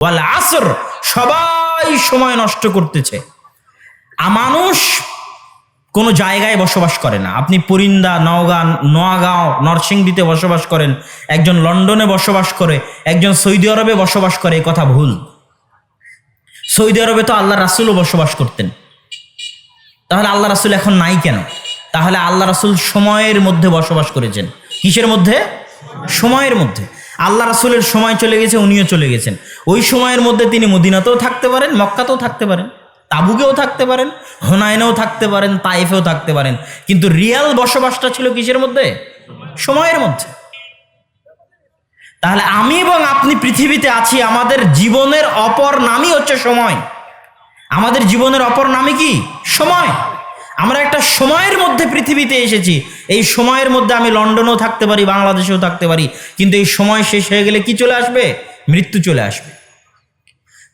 ওয়াল আসর, সবাই সময় নষ্ট করতেছে। আ মানুষ কোনো জায়গায় বসবাস করে না। আপনি পরিন্দা, নওগাঁ নোয়াগাঁও নরসিংদীতে বসবাস করেন, একজন লন্ডনে বসবাস করে, একজন সৌদি আরবে বসবাস করে, এ কথা ভুল। সৌদি আরবে তো আল্লাহ রাসুলও বসবাস করতেন। তাহলে আল্লাহ রাসুল এখন নাই কেন? তাহলে আল্লাহ রাসুল সময়ের মধ্যে বসবাস করেছেন। কিসের মধ্যে? সময়ের মধ্যে। আল্লাহ রাসুলের সময় চলে গেছে, উনিও চলে গেছেন। ওই সময়ের মধ্যে তিনি মদিনাতেও থাকতে পারেন, মক্কাতেও থাকতে পারেন, তাবুকেও থাকতে পারেন, হোনায়নেও থাকতে পারেন তাইফেও থাকতে পারেন। কিন্তু রিয়াল বসবাসটা ছিল কিসের মধ্যে? সময়ের মধ্যে। তাহলে আমি এবং আপনি পৃথিবীতে আছি, আমাদের জীবনের অপর নামই হচ্ছে সময়। আমাদের জীবনের অপর নামই কি? সময়। আমরা একটা সময়ের মধ্যে পৃথিবীতে এসেছি। এই সময়ের মধ্যে আমি লন্ডনেও থাকতে পারি, বাংলাদেশেও থাকতে পারি। কিন্তু এই সময় শেষ হয়ে গেলে কি চলে আসবে? মৃত্যু চলে আসবে।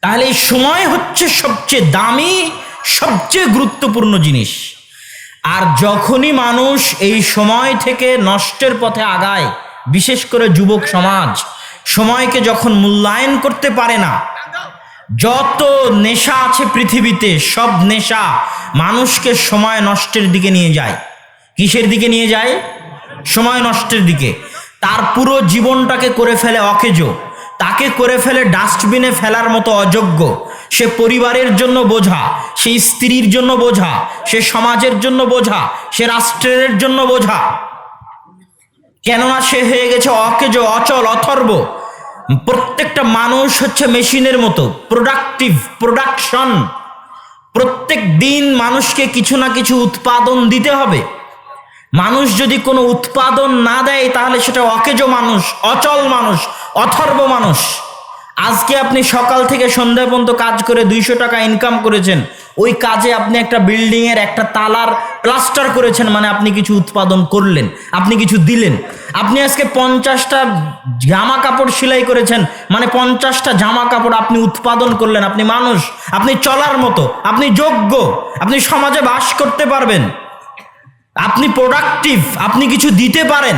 তাহলে এই সময় হচ্ছে সবচেয়ে দামি, সবচেয়ে গুরুত্বপূর্ণ জিনিস। আর যখনই মানুষ এই সময় থেকে নষ্টের পথে আগায়, বিশেষ করে যুবক সমাজ, সময়কে যখন মূল্যায়ন করতে পারে না যত নেশা আছে পৃথিবীতে, সব নেশা মানুষকে সময় নষ্টের দিকে নিয়ে যায়। কিসের দিকে নিয়ে যায়? সময় নষ্টের দিকে। তার পুরো জীবনটাকে করে ফেলে অকেজো। তাকে করে ফেলে ডাস্টবিনে ফেলার মতো অযোগ্য। সে পরিবারের জন্য বোঝা, সে স্ত্রীর জন্য বোঝা, সে সমাজের জন্য বোঝা, সে রাষ্ট্রের জন্য বোঝা। কেননা সে হয়ে গেছে অকেজো, অচল, অথর্ব। প্রত্যেকটা মানুষ হচ্ছে মেশিনের মতো প্রোডাক্টিভ প্রোডাকশন প্রত্যেক দিন মানুষকে কিছু না কিছু উৎপাদন দিতে হবে। মানুষ যদি কোনো উৎপাদন না দেয়, তাহলে সেটা অকেজো মানুষ, অচল মানুষ, অথর্ব মানুষ। আজকে আপনি সকাল থেকে সন্ধ্যা পর্যন্ত কাজ করে দুইশো টাকা ইনকাম করেছেন ওই কাজে আপনি একটা বিল্ডিংয়ের একটা তালার প্লাস্টার করেছেন মানে আপনি কিছু উৎপাদন করলেন, আপনি কিছু দিলেন। আপনি আজকে পঞ্চাশটা জামা কাপড় সেলাই করেছেন মানে পঞ্চাশটা জামা কাপড় আপনি উৎপাদন করলেন, আপনি মানুষ, আপনি চলার মতো, আপনি যোগ্য, আপনি সমাজে বাস করতে পারবেন। আপনি প্রোডাক্টিভ আপনি কিছু দিতে পারেন।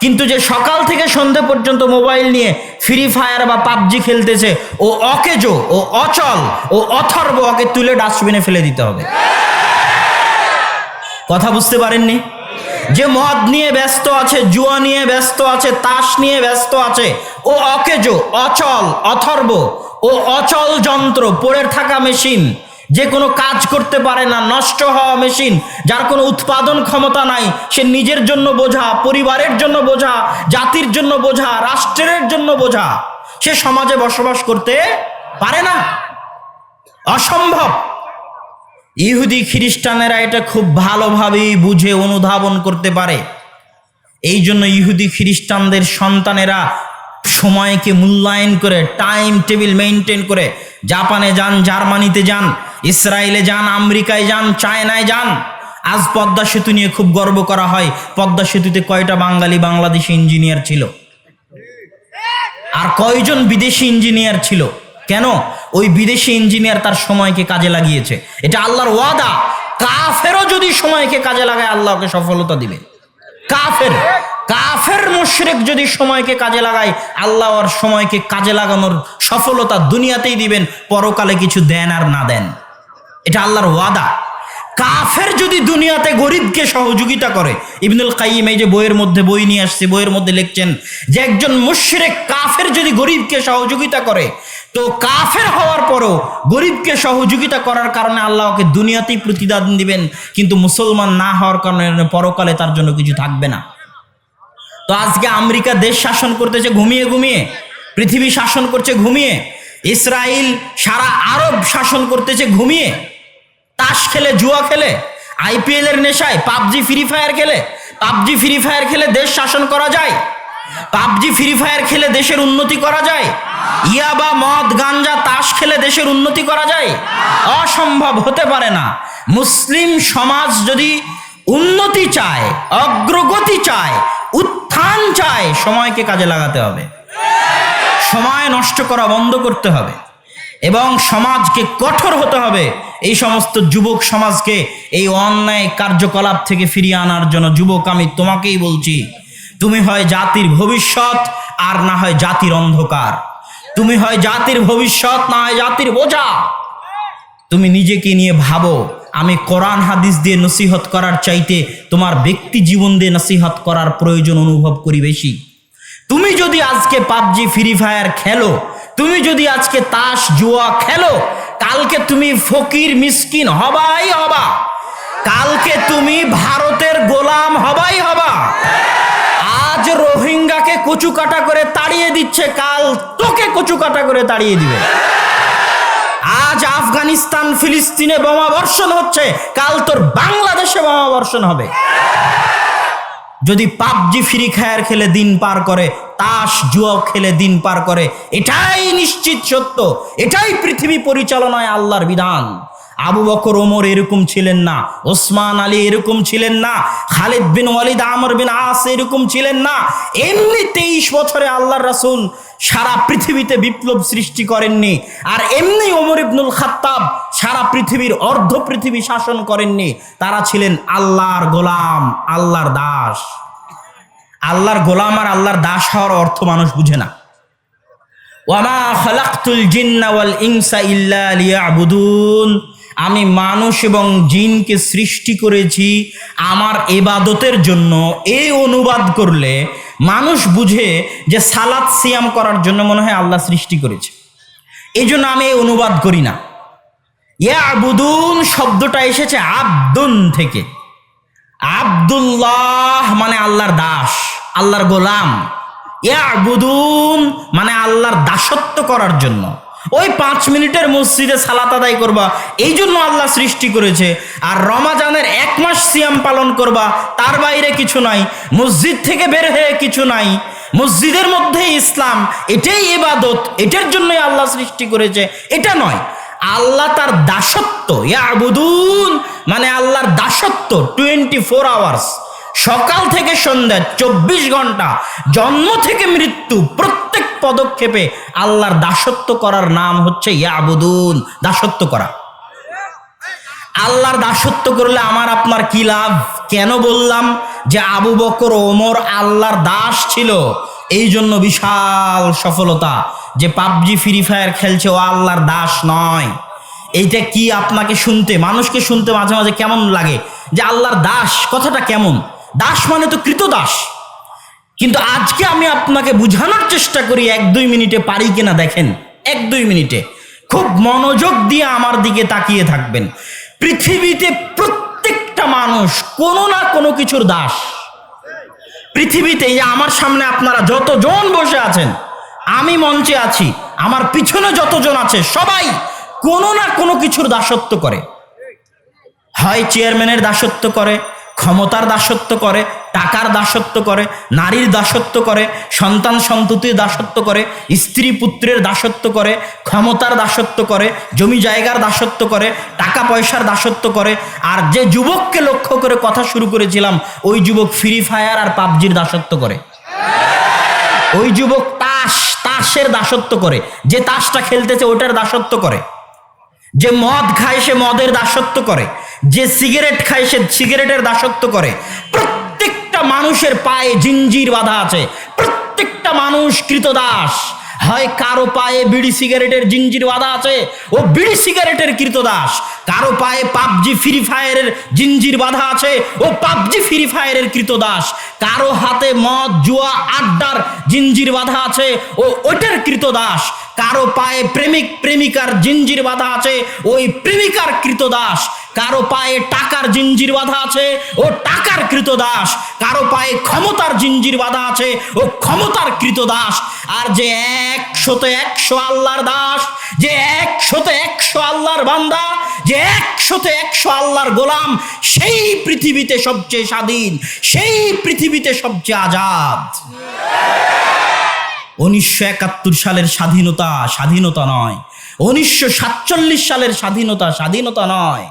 কিন্তু যে সকাল থেকে সন্ধ্যা পর্যন্ত মোবাইল নিয়ে ফ্রি ফায়ার বা পাবজি খেলতেছে, ও অকেজো, ও অচল, ও অথর্ব, ওকে তুলে ডাস্টবিনে ফেলে দিতে হবে। কথা বুঝতে পারেননি? যে মদ নিয়ে ব্যস্ত আছে, জুয়া নিয়ে ব্যস্ত আছে, তাস নিয়ে ব্যস্ত আছে, ও অকেজো, অচল, অথর্ব, ও অচল যন্ত্র, পড়ে থাকা মেশিন যে কোনো কাজ করতে পারে না, নষ্ট হওয়া মেশিন, যার কোনো উৎপাদন ক্ষমতা নাই, সে নিজের জন্য বোঝা, পরিবারের জন্য বোঝা, জাতির জন্য বোঝা, রাষ্ট্রের জন্য বোঝা, সে সমাজে বসবাস করতে পারে না। অসম্ভব। ইহুদি খ্রিস্টানেরা এটা খুব ভালোভাবেই বুঝে, অনুধাবন করতে পারে। এই জন্য ইহুদি খ্রিস্টানদের সন্তানেরা সময়কে মূল্যায়ন করে টাইম টেবিল মেনটেন করে, জাপানে যান, জার্মানিতে যান ইসরায়েলে যান, আমেরিকায় যান, চায়নায় যান। আজ পদ্মা সেতু নিয়ে খুব গর্ব করা হয়। পদ্মা সেতুতে কয়টা বাঙালি বাংলাদেশি ইঞ্জিনিয়ার ছিল? আর কয়জন বিদেশি ইঞ্জিনিয়ার ছিল? কেন? ওই বিদেশি ইঞ্জিনিয়ার তার সময়কে কাজে লাগিয়েছে। এটা আল্লাহর ওয়াদা। কাফেরও যদি সময়কে কাজে লাগায় আল্লাহকে সফলতা দিবে। কাফের কাফের মুশরিক যদি সময়কে কাজে লাগায়, আল্লাহ আর সময়কে কাজে লাগানোর সফলতা দুনিয়াতেই দিবেন, পরকালে কিছু দেন আর না দেন। এটা আল্লাহর ওয়াদা। কাফের যদি দুনিয়াতে গরিবকে সহযোগিতা করে, ইবনুল কাইম এই যে বইয়ের মধ্যে বই নিয়ে আসছে, বইয়ের মধ্যে লিখছেন যে একজন মুশরিক কাফের যদি গরিবকে সহযোগিতা করে, তো কাফের হওয়ার পরও গরিবকে সহযোগিতা করার কারণে আল্লাহকে দুনিয়াতেই প্রতিদান দিবেন, কিন্তু মুসলমান না হওয়ার কারণে পরকালে তার জন্য কিছু থাকবে না। তো আজকে আমেরিকা দেশ শাসন করতেছে, ঘুমিয়ে ঘুমিয়ে। পৃথিবী শাসন করছে, ঘুমিয়ে। ইসরায়েল সারা আরব শাসন করতেছে, ঘুমিয়ে। তাস খেলে, জুয়া খেলে আইপিএল এর নেশায়, পাবজি ফ্রি ফায়ার খেলে, পাবজি ফ্রি ফায়ার খেলে দেশ শাসন করা যায়, পাবজি ফ্রি ফায়ার খেলে দেশের উন্নতি করা যায় ইয়াবা মদ, গাঞ্জা, তাস খেলে দেশের উন্নতি করা যায়, অসম্ভব হতে পারে না। মুসলিম সমাজ যদি উন্নতি চায়, অগ্রগতি চায়, উত্থান চায়, সময়কে কাজে লাগাতে হবে। সময় নষ্ট করা বন্ধ করতে হবে। এবং সমাজকে কঠোর হতে হবে। এই সমস্ত যুবক সমাজকে এই অন্যায় কার্যকলাপ থেকে ফিরিয়ে আনার জন্য, যুবক, আমি তোমাকেই বলছি, তুমি হয় জাতির ভবিষ্যৎ আর না হয় জাতির অন্ধকার। তুমি হয় জাতির ভবিষ্যৎ, না হয় জাতির বোঝা। তুমি নিজেকে নিয়ে ভাবো, আমি কোরআন হাদিস দিয়ে নসিহত করার চাইতে তোমার ব্যক্তি জীবন দিয়ে নসিহত করার প্রয়োজন অনুভব করি বেশি। তুমি যদি আজকে পাবজি, ফ্রি ফায়ার খেলো, তুমি যদি আজকে তাস, জুয়া খেলো কালকে তুমি ফকির মিসকিন হবাই হবা। কালকে তুমি ভারতের গোলাম হবাই হবা। আজ রোহিঙ্গাকে কচু কাটা করে তাড়িয়ে দিচ্ছে, কাল তোকে কচু কাটা করে তাড়িয়ে দিবে। আজ আফগানিস্তান ফিলিস্তিনে বোমা বর্ষণ হচ্ছে, কাল তোর বাংলাদেশে বোমা বর্ষণ হবে। যদি পাবজি ফ্রি ফায়ার খেলে দিন পার করে, তাস, জুয়া খেলে দিন পার করে, এটাই নিশ্চিত সত্য, এটাই পৃথিবী পরিচালনায় আল্লাহর বিধান। আবু বকর, ওমর এরকম ছিলেন না, ওসমান আলী এরকম ছিলেন না, খালিদ বিন ওয়ালিদ, আমর বিন আস এরকম ছিলেন না। এমনি তেইশ বছরে আল্লাহর রাসূল সারা পৃথিবীতে বিপ্লব সৃষ্টি করেননি, আর এমনি ওমর ইবনুল খাত্তাব সারা পৃথিবীর অর্ধ পৃথিবী শাসন করেননি। তারা ছিলেন আল্লাহর গোলাম, আল্লাহর দাস। আল্লাহর গোলাম আর আল্লাহর দাস হওয়ার অর্থ মানুষ বুঝে না। ওয়ামা খালাকতুল জিন্না ওয়াল ইনসা ইল্লা লিয়াবুদুন। আমি মানুষ এবং জিনকে সৃষ্টি করেছি আমার এবাদতের জন্য। এই অনুবাদ করলে মানুষ বুঝে যে সালাত সিয়াম করার জন্য মনে হয় আল্লাহ সৃষ্টি করেছে। এই জন্য আমি এই অনুবাদ করি না। ইয়াবুদুন শব্দটা এসেছে আব্দুন থেকে। আব্দুল্লাহ মানে আল্লাহর দাস, আল্লাহর গোলাম। ইয়াবুদুন মানে আল্লাহর দাসত্ব করার জন্য। ওই পাঁচ মিনিটের মসজিদে সালাত আদায় করবা। এই জন্য আল্লাহ সৃষ্টি করেছে। আর রমাজানের এক মাস সিয়াম পালন করবা, তার বাইরে কিছু নাই। মসজিদ থেকে বের হয়ে কিছু নাই। মসজিদের মধ্যে ইসলাম, এটাই ইবাদত। এটার জন্যই আল্লাহ সৃষ্টি করেছে। এটা নয়। আল্লাহ তার দাসত্ব, ইয়াবুদুন মানে আল্লাহর দাসত্ব টোয়েন্টি ফোর আওয়ার্স সকাল থেকে সন্ধ্যা চব্বিশ ঘণ্টা, জন্ম থেকে মৃত্যু প্রত্যেক পদক্ষেপে আল্লাহর দাসত্ব করার নাম হচ্ছে ইয়াবুদুন, দাসত্ব করা। আল্লাহর দাসত্ব করলে আমার আপনার কি লাভ? কেন বললাম যে আবু বকর, ওমর আল্লাহর দাস ছিল। এই জন্য বিশাল সফলতা যে পাবজি, ফ্রি ফায়ার খেলছে, ও আল্লাহর দাস নয়। এইটা কি আপনাকে শুনতে, মানুষকে শুনতে মাঝে মাঝে কেমন লাগে? যে আল্লাহর দাস, কথাটা কেমন? দাস মানে তো কৃতদাস কিন্তু আজকে আমি আপনাকে বুঝানোর চেষ্টা করি, এক দুই মিনিটে পারি কিনা দেখেন। এক দুই মিনিটে। খুব মনোযোগ দিয়ে আমার দিকে তাকিয়ে থাকবেন। পৃথিবীতে প্রত্যেকটা মানুষ কোনো না কোনো কিছুর দাস। পৃথিবীতে এই আমার সামনে আপনারা যতজন বসে আছেন, আমি মঞ্চে আছি, আমার পিছনে যতজন আছে, সবাই কোনো না কোনো কিছুর দাসত্ব করে। হয় চেয়ারম্যানের দাসত্ব করে ক্ষমতার দাসত্ব করে, টাকার দাসত্ব করে, নারীর দাসত্ব করে, সন্তান সন্ততির দাসত্ব করে, স্ত্রী পুত্রের দাসত্ব করে, ক্ষমতার দাসত্ব করে, জমি জায়গার দাসত্ব করে, টাকা পয়সার দাসত্ব করে। আর যে যুবককে লক্ষ্য করে কথা শুরু করেছিলাম, ওই যুবক ফ্রি ফায়ার আর পাবজির দাসত্ব করে। ওই যুবক তাস, তাসের দাসত্ব করে। যে তাসটা খেলতেছে ওটার দাসত্ব করে। যে মদ খায় সে মদের দাসত্ব করে। যে সিগারেট খায়, সে সিগারেটের দাসত্ব করে। প্রত্যেকটা মানুষের পায়ে জিঞ্জির বাধা আছে। প্রত্যেকটা মানুষ কৃতদাস। হয় কারও পায়ে বিড়ি সিগারেটের জিঞ্জির বাধা আছে, ও বিড়ি সিগারেটের কৃতদাস। কারও পায়ে পাবজি, ফ্রি ফায়ারের জিঞ্জির বাধা আছে, ও পাবজি, ফ্রি ফায়ারের কৃতদাস। কারও হাতে মদ, জুয়া, আড্ডার জিঞ্জির বাধা আছে, ও ওটার কৃতদাস। কারও পায়ে প্রেমিক, প্রেমিকার জিঞ্জির বাধা আছে, ওই প্রেমিকার কৃতদাস। কারও পায়ে টাকার জিঞ্জির বাধা আছে, ও টাকার কৃতদাস কারও পায়ে ক্ষমতার জিঞ্জির বাধা আছে, ও ক্ষমতার কৃতদাস আর যে একশোতে একশো আল্লাহর দাস, যে একশোতে একশো আল্লাহর বান্দা, যে একশোতে একশো আল্লাহর গোলাম, সেই পৃথিবীতে সবচেয়ে স্বাধীন, সেই পৃথিবীতে সবচেয়ে আজাদ। উনিশশো একাত্তর সালের স্বাধীনতা স্বাধীনতা নয়। উনিশশো সাতচল্লিশ সালের স্বাধীনতা স্বাধীনতা নয়।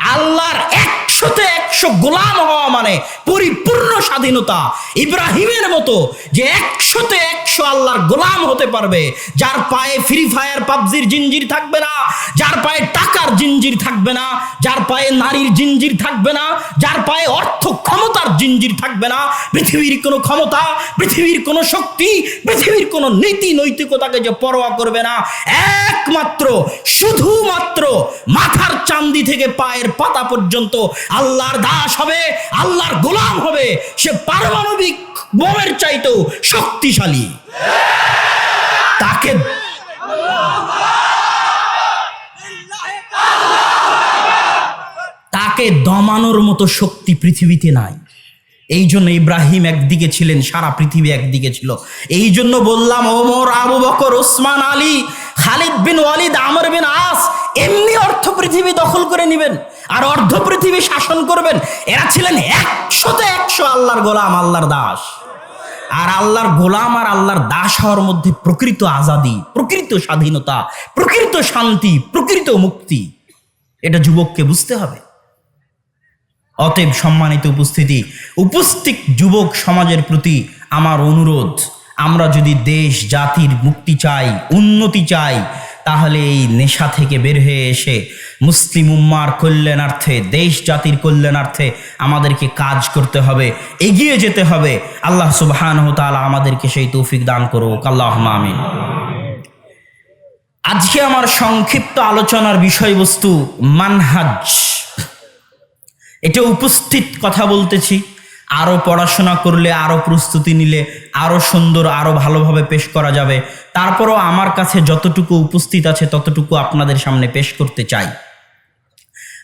আল্লাহর একশোতে একশো গোলাম হওয়া মানে পরিপূর্ণ স্বাধীনতা। ইব্রাহিমের মতো যে একশোতে একশো আল্লাহর গোলাম হতে পারবে, যার পায়ে ফ্রি ফায়ার পাবজির জিঞ্জির থাকবে না, যার পায়ে টাকার জিঞ্জির থাকবে না, যার পায়ে নারীর জিঞ্জির থাকবে না, যার পায়ে অর্থ ক্ষমতার জিঞ্জির থাকবে না, পৃথিবীর কোনো ক্ষমতা, পৃথিবীর কোনো শক্তি, পৃথিবীর কোনো নীতি নৈতিকতাকে যে পরোয়া করবে না, একমাত্র, শুধুমাত্র মাথার চান্দি থেকে পায়ের পাতা পর্যন্ত আল্লাহর দাস হবে, আল্লাহর গোলাম হবে, সে পারমাণবিক বোমের চাইতেও শক্তিশালী। তাকে তাকে দমানোর মতো শক্তি পৃথিবীতে নাই। এই জন্য ইব্রাহিম একদিকে ছিলেন, সারা পৃথিবী একদিকে ছিল। এই জন্য বললাম ওমর আবু বকর, ওসমান আলী, খালিদ বিন ওয়ালিদ, আমর বিন আস এমনি অর্থ পৃথিবী দখল করে নেবেন, আর অর্ধ পৃথিবী শাসন করবেন। এরা ছিলেন একশোতে একশো আল্লাহর গোলাম, আল্লাহর দাস। আর আল্লাহর গোলাম আর আল্লাহর দাস হওয়ার মধ্যে প্রকৃত আজাদি, প্রকৃত স্বাধীনতা, প্রকৃত শান্তি, প্রকৃত মুক্তি। এটা যুবককে বুঝতে হবে। অতএব সম্মানিত উপস্থিতি, উপস্থিত যুবক সমাজের প্রতি আমার অনুরোধ, আমরা যদি দেশ, জাতির মুক্তি চাই, উন্নতি চাই তাহলে এই নেশা থেকে বের হয়ে এসে মুসলিম উম্মার কল্যাণার্থে, দেশ জাতির কল্যাণার্থে আমাদেরকে কাজ করতে হবে, এগিয়ে যেতে হবে। আল্লাহ সুবহান তাআলা আমাদেরকে সেই তৌফিক দান করুক। আল্লাহ আমিন। আজকে আমার সংক্ষিপ্ত আলোচনার বিষয়বস্তু মানহাজ। এটা উপস্থিত কথা বলতেছি। আরও পড়াশোনা করলে আরও প্রস্তুতি নিলে আরও সুন্দর আরও ভালোভাবে পেশ করা যাবে। তারপরও আমার কাছে যতটুকু উপস্থিত আছে, ততটুকু আপনাদের সামনে পেশ করতে চাই।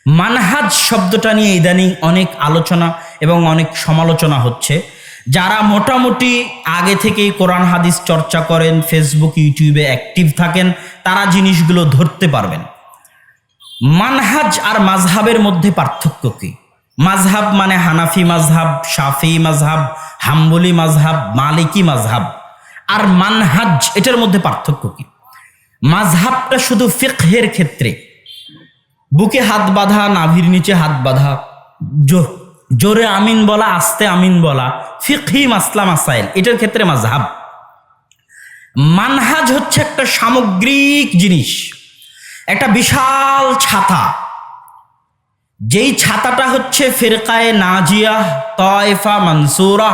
মানহাজ শব্দটা নিয়ে ইদানিং অনেক আলোচনা এবং অনেক সমালোচনা হচ্ছে। যারা মোটামুটি আগে থেকেই কোরআন হাদিস চর্চা করেন, ফেসবুক, ইউটিউবে অ্যাক্টিভ থাকেন, তারা জিনিসগুলো ধরতে পারবেন। মানহাজ আর মাঝহাবের মধ্যে পার্থক্য কি? মাঝহাব মানে হানাফি মাঝহাব, শাফি মাঝহাব, হাম্বলি মাঝহাব, মালিকি মাঝহাব। আর মানহাজ, এটার মধ্যে পার্থক্য কি? মাঝহাবটা শুধু ফিকহের ক্ষেত্রে। বুকে হাত বাঁধা, নাভির নিচে হাত বাঁধা জোরে আমিন বলা, আস্তে আমিন বলা, ফিকহি মাসলা মাসাইল, এটার ক্ষেত্রে মাঝহাব। মানহাজ হচ্ছে একটা সামগ্রিক জিনিস, একটা বিশাল ছাতা। যেই ছাতাটা হচ্ছে ফেরকায়ে নাজিয়া, তয়ফা, মনসুরা,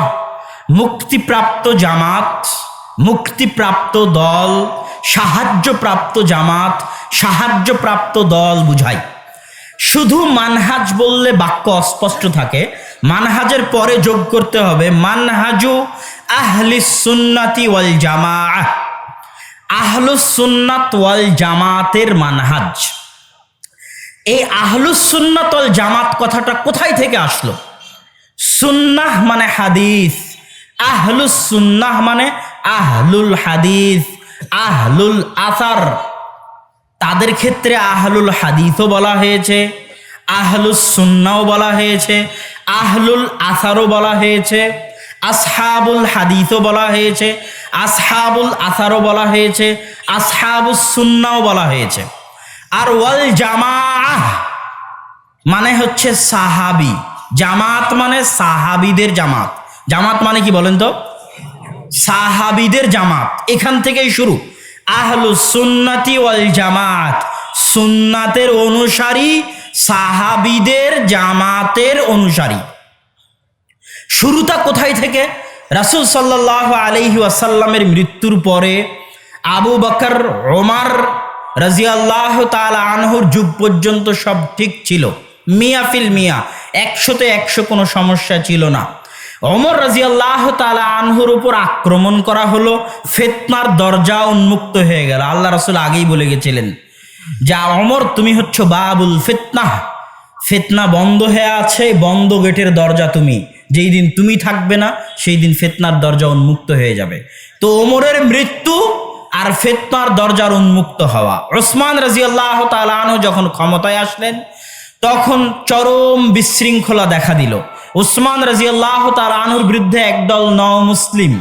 মুক্তিপ্রাপ্ত জামাত, মুক্তিপ্রাপ্ত দল, সাহায্যপ্রাপ্ত জামাত, সাহায্যপ্রাপ্ত দল বুঝায় শুধু মানহাজ বললে বাক্য অস্পষ্ট থাকে, মানহাজের পরে যোগ করতে হবে, মানহাজু আহলি সুন্নাতি ওয়াল জামাআহ আহলুস সুন্নাত ওয়াল জামাতের মানহাজ। এই আহলুস সুন্নাত ওয়াল জামাত কথাটা কোথায় থেকে আসলো? সুন্নাহ মানে হাদিস। আহলুস সুন্নাহ মানে আহলুল হাদিস, আহলুল আসার। তাদের ক্ষেত্রে আহলুল হাদিসও বলা হয়েছে আহলুস সুন্নাও বলা হয়েছে, আহলুল আসারও বলা হয়েছে, আসহাবুল হাদিসও বলা হয়েছে, আসহাবুল আসারও বলা হয়েছে, আসহাবুস সুন্নাও বলা হয়েছে। আর ওয়াল জামাআহ মানে হচ্ছে সাহাবি। জামাত মানে সাহাবিদের জামাত। জামাত মানে কি বলেন তো? সাহাবিদের জামাত। এখান থেকেই শুরু। আহলু সুন্নাতি ওয়াল জামাত। সুন্নাতের অনুসারী সাহাবিদের জামাতের অনুসারী। শুরুটা কোথায় থেকে? রাসূল সাল্লাহ আলহি আসাল্লামের মৃত্যুর পরে আবু বকর ওমার রাজিয়াল্লাহ তাল আনহুর যুগ পর্যন্ত সব ঠিক ছিল। মিয়া ফিল মিয়া। একশোতে একশো কোনো সমস্যা ছিল না। অমর রাজিয়াল্লাহ তালা আনহুর উপর আক্রমণ করা হলো, ফেতনার দরজা উন্মুক্ত হয়ে গেল। আল্লাহ রসুল আগেই বলে গেছিলেন, যা অমর তুমি হচ্ছ বাবুল ফেতনা। ফেতনা বন্ধ হয়ে আছে, বন্ধ গেটের দরজা তুমি। যেই দিন তুমি থাকবে না, সেই দিন ফেতনার দরজা উন্মুক্ত হয়ে যাবে। তো ওমরের মৃত্যু আর ফেতনার দরজার উন্মুক্ত হওয়া। ওসমান রাজিয়াল্লাহ তালানহ যখন ক্ষমতায় আসলেন তখন চরম বিশৃঙ্খলা দেখা দিল। ওসমান রাজিয়াল্লাহ তালানহুর বিরুদ্ধে একদল নও মুসলিম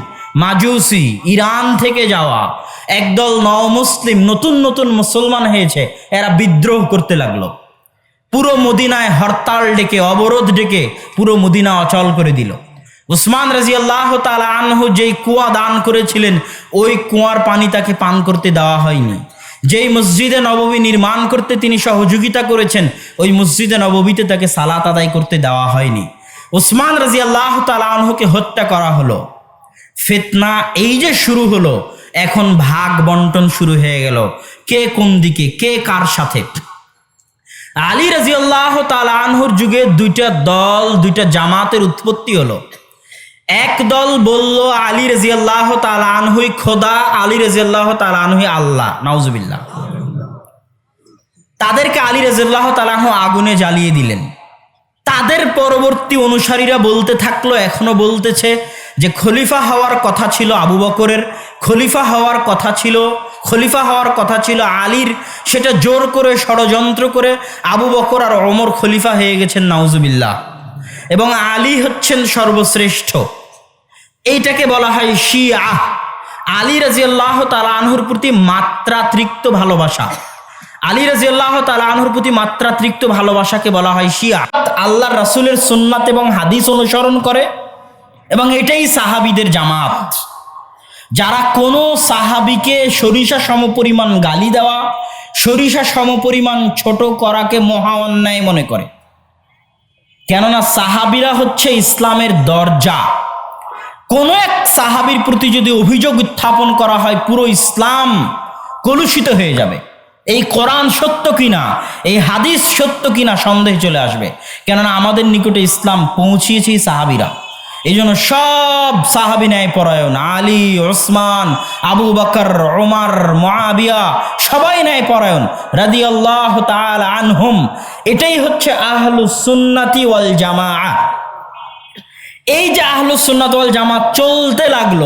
মাজুসি ইরান থেকে যাওয়া একদল নও মুসলিম নতুন নতুন মুসলমান হয়েছে, এরা বিদ্রোহ করতে লাগল। পুরো মদিনায় হরতাল ডেকে, অবরোধ ডেকে পুরো মদিনা অচল করে দিল। উসমান রাজি আল্লাহ আনহু যেই কুয়া দান করেছিলেন, ওই কুয়ার পানি তাকে পান করতে দেওয়া হয়নি। যেই মসজিদে নববী নির্মাণ করতে তিনি সহযোগিতা করেছেন, ওই মসজিদে নববীতে তাকে সালাত আদায় করতে দেওয়া হয়নি। ওসমান রাজি আল্লাহ তালাহকে হত্যা করা হলো। ফিতনা এই যে শুরু হলো, এখন ভাগ বন্টন শুরু হয়ে গেল। কে কোন দিকে, কে কার সাথে? আলী রাজিয়াল্লাহ তালানহুর যুগে দুইটা দল, দুইটা জামাতের উৎপত্তি হলো। এক দল বলল আলী রাজিয়াল্লাহ তালানহুই খোদা, আলী রাজিয়াল্লাহ তালানহুই আল্লাহ, নাউজুবিল্লাহ। তাদেরকে আলী রাজিয়াল্লাহ তালানহু আগুনে জ্বালিয়ে দিলেন। তাদের পরবর্তী অনুসারীরা বলতে থাকল, এখনও বলতেছে যে খলিফা হওয়ার কথা ছিল আবু বকরের, খলিফা হওয়ার কথা ছিল, খলিফা হওয়ার কথা ছিল আলীর। সেটা জোর করে, ষড়যন্ত্র করে আবু বকর আর অমর খলিফা হয়ে গেছেন, নাউজুবিল্লাহ। এবং আলী হচ্ছেন সর্বশ্রেষ্ঠ। এইটাকে বলা হয় শিয়া। আলী রাজিয়াল্লাহ তালা আনহুর প্রতি মাত্রাতিরিক্ত ভালোবাসা। আলী রাজিয়াল্লাহ তালা আনহুর প্রতি মাত্রাতিরিক্ত ভালোবাসাকে বলা হয় শিয়া। আল্লাহ রাসূলের সুন্নাত এবং হাদিস অনুসরণ করে এবং এটাই সাহাবিদের জামাত। যারা কোনো সাহাবিকে সরিষা সমপরিমাণ গালি দেওয়া, সরিষা সমপরিমাণ ছোট করাকে মহা অন্যায় মনে করে। কেননা সাহাবিরা হচ্ছে ইসলামের দরজা। কোনো এক সাহাবির প্রতি যদি অভিযোগ উত্থাপন করা হয়, পুরো ইসলাম কলুষিত হয়ে যাবে। এই কোরআন সত্য কিনা, এই হাদিস সত্য কিনা সন্দেহ চলে আসবে। কেননা আমাদের নিকটে ইসলাম পৌঁছিয়েছে সাহাবিরা। এই জন্য সব সাহাবি ন্যায় পরায়ণ আলী, ওসমান, আবু বকর ওমার মহাবিয়া সবাই ন্যায় পরায়ণ রাদি আল্লাহ আনহুম। এটাই হচ্ছে আহলু সুন্নাতি ওয়াল জামা এই যে আহলুস সুন্নাত ওয়াল জামাত চলতে লাগল,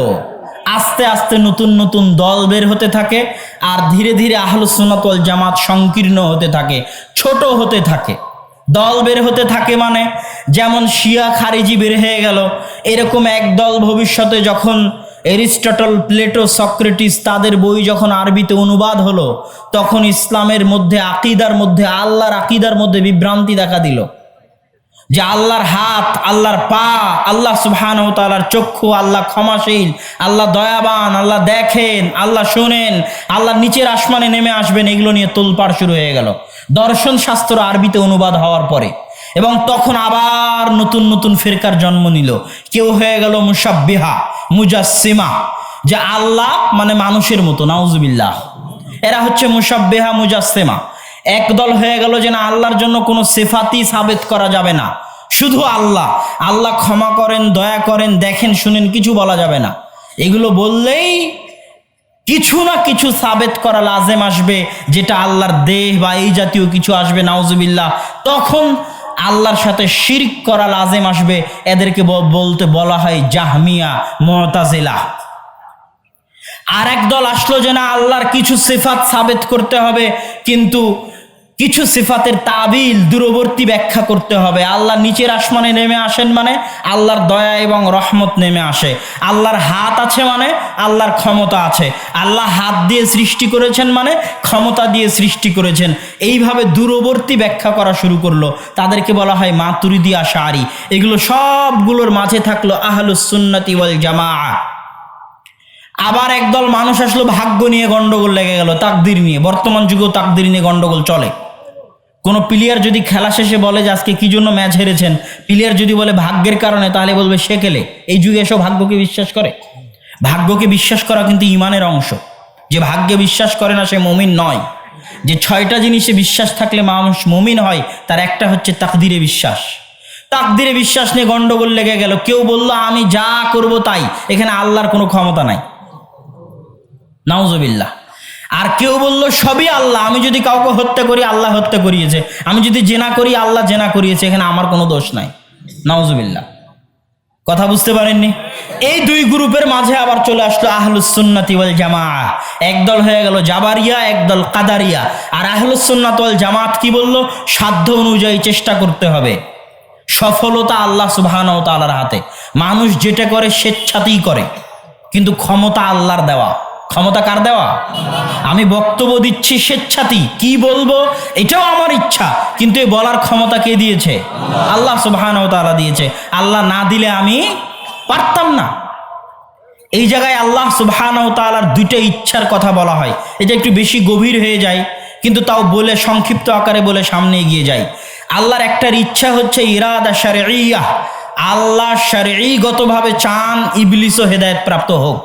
আস্তে আস্তে নতুন নতুন দল বের হতে থাকে আর ধীরে ধীরে আহলুস সুন্নাত ওয়াল জামাত সংকীর্ণ হতে থাকে, ছোট হতে থাকে। দল বের হতে থাকে মানে যেমন শিয়া খারিজি বের হয়ে গেল, এরকম এক দল ভবিষ্যতে যখন এরিস্টটল, প্লেটো, সক্রেটিস তাদের বই যখন আরবিতে অনুবাদ হলো, তখন ইসলামের মধ্যে আকিদার মধ্যে, আল্লাহর আকিদার মধ্যে বিভ্রান্তি দেখা দিল। যে আল্লাহর হাত, আল্লাহর পা, আল্লাহ সুবহান ও তালার চক্ষু, আল্লাহ ক্ষমাশীল, আল্লাহ দয়াবান, আল্লাহ দেখেন, আল্লাহ শোনেন আল্লাহ নিচের আসমানে নেমে আসবেন, এগুলো নিয়ে তোলপাড় শুরু হয়ে গেল। দর্শন শাস্ত্র আরবিতে অনুবাদ হওয়ার পরে এবং তখন আবার নতুন নতুন ফেরকার জন্ম নিল। কেউ হয়ে গেল মুসাব্বিহা মুজাসিমা যে আল্লাহ মানে মানুষের মতো, নাউজুবিল্লাহ। এরা হচ্ছে মুসাব্বেহা মুজাসেমা একদল হয়ে গেল যে না, আল্লাহর জন্য কোনো সেফাতি সাবেত করা যাবে না। শুধু আল্লাহ। আল্লাহ ক্ষমা করেন, দয়া করেন, দেখেন, শুনেন, কিছু বলা যাবে না। এগুলো বললেই কিছু না কিছু সাবেত করা লাজেম আসবে, যেটা আল্লাহর দেহ বা এই জাতীয় কিছু আসবে, নাউজুবিল্লাহ। তখন আল্লাহর সাথে শিরিক করা লাজেম আসবে। এদেরকে বলতে বলা হয় জাহমিয়া মহতাজিলা আর এক দল আসলো যে না, আল্লাহর কিছু সিফাত সাবেত করতে হবে, কিন্তু কিছু সিফাতের তাবিল দূরবর্তী ব্যাখ্যা করতে হবে। আল্লাহ নিচের আসমানে নেমে আসেন মানে আল্লাহর দয়া এবং রহমত নেমে আসে। আল্লাহর হাত আছে মানে আল্লাহর ক্ষমতা আছে। আল্লাহ হাত দিয়ে সৃষ্টি করেছেন মানে ক্ষমতা দিয়ে সৃষ্টি করেছেন। এইভাবে দূরবর্তী ব্যাখ্যা করা শুরু করল। তাদেরকে বলা হয় মাতুরিদি আশারি এগুলো সবগুলোর মাঝে থাকল আহলুস সুন্নতি ওয়াল জামা আবার একদল মানুষ আসলো ভাগ্য নিয়ে গন্ডগোল লেগে গেল, তাকদির নিয়ে। বর্তমান যুগেও তাকদির নিয়ে গন্ডগোল চলে। কোনো প্লেয়ার যদি খেলা শেষে বলে যে আজকে কি জন্য ম্যাচ হেরেছেন প্লেয়ার যদি বলে ভাগ্যের কারণে, তাহলে বলবে সে খেলে। এই যুগে এসব ভাগ্যকে বিশ্বাস করে। ভাগ্যকে বিশ্বাস করা কিন্তু ইমানের অংশ। যে ভাগ্যে বিশ্বাস করে না সে মমিন নয়। যে ছয়টা জিনিসে বিশ্বাস থাকলে মানুষ মমিন হয়, তার একটা হচ্ছে তাকদিরে বিশ্বাস। তাকদিরে বিশ্বাস নিয়ে গন্ডগোল লেগে গেল। কেউ বলল, আমি যা করব তাই। এখানে আল্লাহর কোনো ক্ষমতা নাই। নাউজবিল্লাহ। আর কেউ বলল, সবই আল্লাহ। আমি যদি কাউকে হত্যা করি, আল্লাহ হত্যা করিয়েছে। আমি যদি জেনা করি, আল্লাহ জেনা করিয়েছে। এখানে আমার কোনো দোষ নাই। নাউজবিল্লাহ। কথা বুঝতে পারেননি? এই দুই গ্রুপের মাঝে আবার চলে আসলো আহলুস সুন্নাতি ওয়াল জামা একদল হয়ে গেল জাবারিয়া একদল কাদারিয়া। আর আহলুস সুন্নাত ওয়াল জামাত কি বলল? সাধ্য অনুযায়ী চেষ্টা করতে হবে। সফলতা আল্লাহ সুবহান ও তাআলার হাতে। মানুষ যেটা করে, স্বেচ্ছাতেই করে। কিন্তু ক্ষমতা আল্লাহর দেওয়া। ক্ষমতা কার দেওয়া? আমি বক্তব্য দিচ্ছি স্বেচ্ছাতি কি বলব? এটাও আমার ইচ্ছা। কিন্তু এই বলার ক্ষমতা কে দিয়েছে? আল্লাহ সুবহান ও তাআলা দিয়েছে। আল্লাহ না দিলে আমি পারতাম না। এই জায়গায় আল্লাহ সুবহান তালার দুইটা ইচ্ছার কথা বলা হয়। এটা একটু বেশি গভীর হয়ে যায়, কিন্তু তাও বলে সংক্ষিপ্ত আকারে বলে সামনে এগিয়ে যায় আল্লাহর একটার ইচ্ছা হচ্ছে ইরাদা শারঈয়া। আল্লাহ শারঈগতভাবে চান ইবলিসও হেদায়েত প্রাপ্ত হোক।